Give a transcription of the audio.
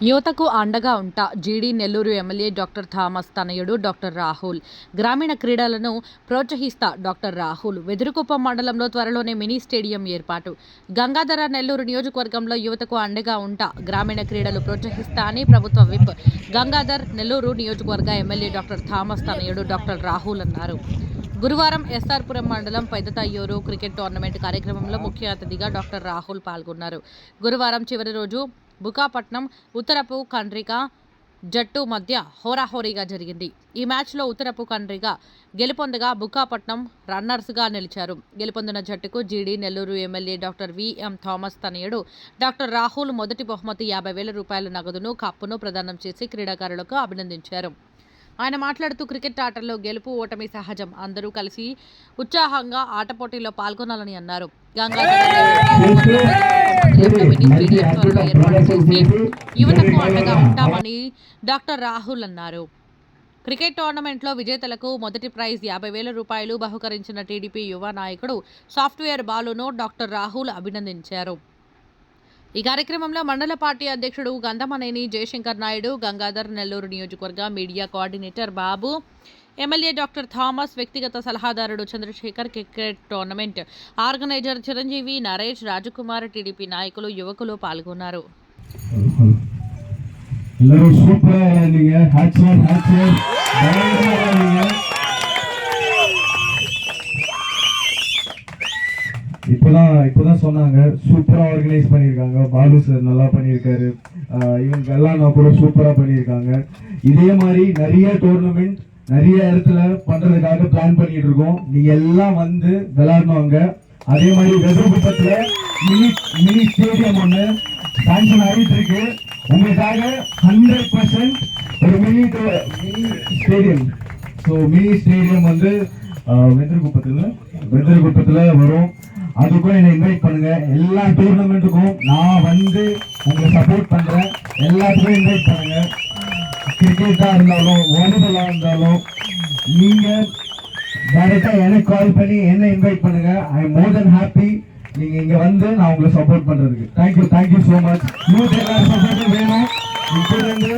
యువతకు అండగా ఉంటా GD Nellore MLA doctor Thomas తనయుడు డాక్టర్ రాహుల్. గ్రామీణ క్రీడలను ప్రోత్సహిస్తా డాక్టర్ రాహుల్. వెదురుకుప్పం మండలంలో త్వరలోనే మినీ స్టేడియం ఏర్పాటు. గంగాధర నెల్లూరు నియోజకవర్గంలో యువతకు అండగా ఉంటా గ్రామీణ క్రీడలు ప్రోత్సహిస్తా అని ప్రభుత్వ విప్ గంగాధర్ నెల్లూరు నియోజకవర్గ ఎమ్మెల్యే డాక్టర్ థామస్ తనయుడు డాక్టర్ రాహుల్ అన్నారు. గురువారం ఎస్ఆర్పురం మండలం పెద్దతయ్యూరు క్రికెట్ టోర్నమెంట్ కార్యక్రమంలో ముఖ్య అతిథిగా డాక్టర్ రాహుల్ పాల్గొన్నారు. గురువారం చివరి రోజు బుకాపట్నం ఉత్తరపు కండ్రిక జట్టు మధ్య హోరాహోరీగా జరిగింది. ఈ మ్యాచ్లో ఉత్తరపు కండ్రిగా గెలుపొందగా బుకాపట్నం రన్నర్స్గా నిలిచారు. గెలుపొందిన జట్టుకు GD Nellore MLA doctor VM Thomas తనయుడు డాక్టర్ రాహుల్ మొదటి బహుమతి యాభై వేల రూపాయల నగదును కప్పును ప్రదానం చేసి క్రీడాకారులకు అభినందించారు. ఆయన మాట్లాడుతూ క్రికెట్ ఆటల్లో గెలుపు ఓటమి సహజం. అందరూ కలిసి ఉత్సాహంగా ఆట పోటీలో పాల్గొనాలని అన్నారు. ఏర్పాటు యువతకు అండగా ఉంటామని డాక్టర్ రాహుల్ అన్నారు. క్రికెట్ టోర్నమెంట్లో విజేతలకు మొదటి ప్రైజ్ యాభై వేల రూపాయలు బహుకరించిన టీడీపీ యువ నాయకుడు సాఫ్ట్వేర్ బాలును డాక్టర్ రాహుల్ అభినందించారు. ఈ కార్యక్రమంలో మండల పార్టీ అధ్యక్షుడు గంధమనేని జయశంకర్ నాయుడు గంగాధర్ నెల్లూరు నియోజకవర్గ media coordinator Babu MLA doctor Thomas వ్యక్తిగత సలహాదారుడు Chandrasekhar cricket tournament organiser Chiranjeevi Naresh Rajkumar TDP నాయకులు యువకులు పాల్గొన్నారు. இப்போதான் இப்போதான் சொன்னாங்க சூப்பராக ஆர்கனைஸ் பண்ணியிருக்காங்க. பாலு சார் நல்லா பண்ணியிருக்காரு. இவங்க கல்லானா கூட சூப்பராக பண்ணியிருக்காங்க. இதே மாதிரி நிறைய டோர்னமெண்ட் நிறைய இடத்துல பண்ணுறதுக்காக பிளான் பண்ணிட்டு இருக்கோம். நீங்க எல்லாம் வந்து விளையாடணுங்க அதே மாதிரி வெதுகுப்பத்துல மினி மினி ஸ்டேடியம் ஒன்று சாங்ஷன் ஆகிட்டு இருக்கு. உங்களுக்காக ஹண்ட்ரட் பர்சன்ட் ஒரு mini mini stadium so mini stadium வந்து வெந்தர்குப்பத்தில் வெந்தர்குப்பத்தில் வரும். அதுக்கும் என்னை இன்வைட் பண்ணுங்க. எல்லா டூர்னமெண்ட்டுக்கும் நான் வந்து உங்களை சப்போர்ட் பண்றேன். எல்லாத்துக்கும் இன்வைட் பண்ணுங்க. கிரிக்கெட்டாக இருந்தாலும் வாலிபாலாக இருந்தாலும் நீங்க டைரக்டா எனக்கு கால் பண்ணி என்ன இன்வைட் பண்ணுங்க. I am more then happy நீங்க இங்க வந்து நான் உங்களை சப்போர்ட் பண்றதுக்கு. Thank you thank you so much youth எல்லாரும் சப்போர்ட் வேணும். இப்போ இருந்து